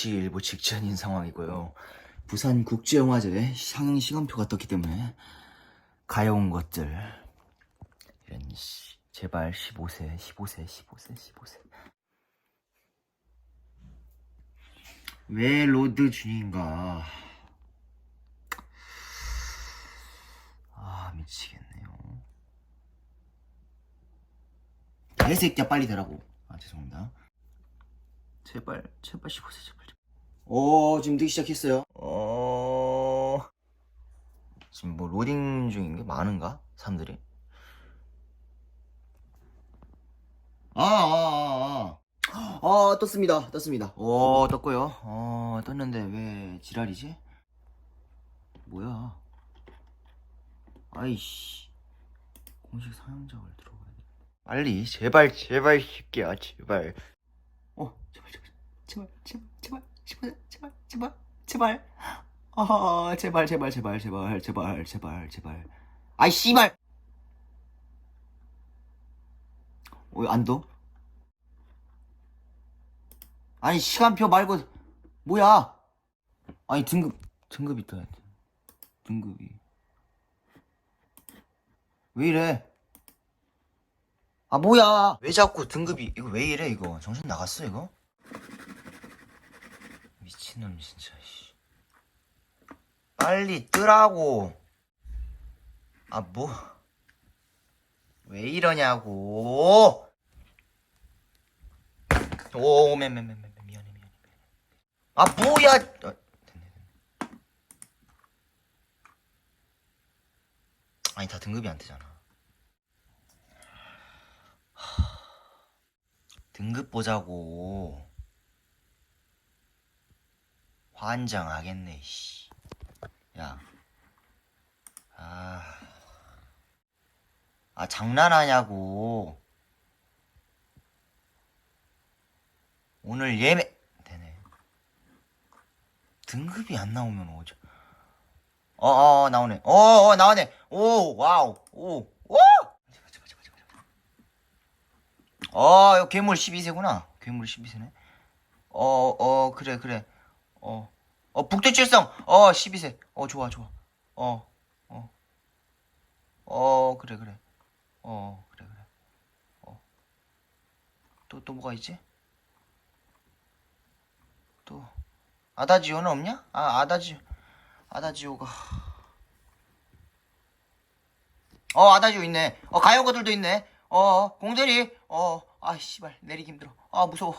일치일보 직전인 상황이고요. 부산 국제영화제 상영 시간표가 떴기 때문에 가여운 것들 이런 씨, 제발 15세, 15세, 15세, 15세. 왜 로드 중인가? 아 미치겠네요. 개새끼야 빨리 되라고. 아 죄송합니다. 제발 제발 15세 제발. 오 지금 뜨기 시작했어요. 어 지금 뭐 로딩 중인 게 많은가 사람들이? 아아아 아 아, 아, 떴습니다 떴습니다. 오 떴고요. 어 떴는데 왜 지랄이지? 뭐야? 아이씨 공식 사용작을 들어가야 돼. 빨리 제발 제발 쉽게야 제발. 어, 제발, 제발, 제발, 제발, 제발, 제발, 제발, 아, 제발, 제발, 제발, 제발, 제발, 제발, 제발. 아이, 씨발! 어, 안 둬? 아니, 시간표 말고, 뭐야? 아니, 등급, 등급이 떠야 돼. 등급이. 왜 이래? 아 뭐야? 왜 자꾸 등급이 이거 왜 이래 이거? 정신 나갔어 이거? 미친놈 진짜 씨. 빨리 뜨라고. 아 뭐. 왜 이러냐고. 오 맨맨맨맨 미안해 미안해 미안해. 아 뭐야! 어, 됐네 아니 다 등급이 안 뜨잖아 등급 보자고 환장하겠네 씨. 야. 아. 아 장난하냐고. 오늘 예매 되네. 등급이 안 나오면 어쩌 어어 어, 나오네. 어어 나오네. 오 와우. 오. 오! 제발 제발 제발 제발. 제발. 어, 이거 괴물 12세구나. 괴물 12세네. 어, 어, 그래, 그래. 어, 어, 북두칠성. 어, 12세. 어, 좋아, 좋아. 어, 어. 어, 그래, 그래. 어, 그래, 그래. 어. 또, 또 뭐가 있지? 또. 아다지오는 없냐? 아, 아다지오. 아다지오가. 어, 아다지오 있네. 어, 가요 것들도 있네. 어, 공들이. 어, 아, 씨발. 내리기 힘들어. 아, 무서워.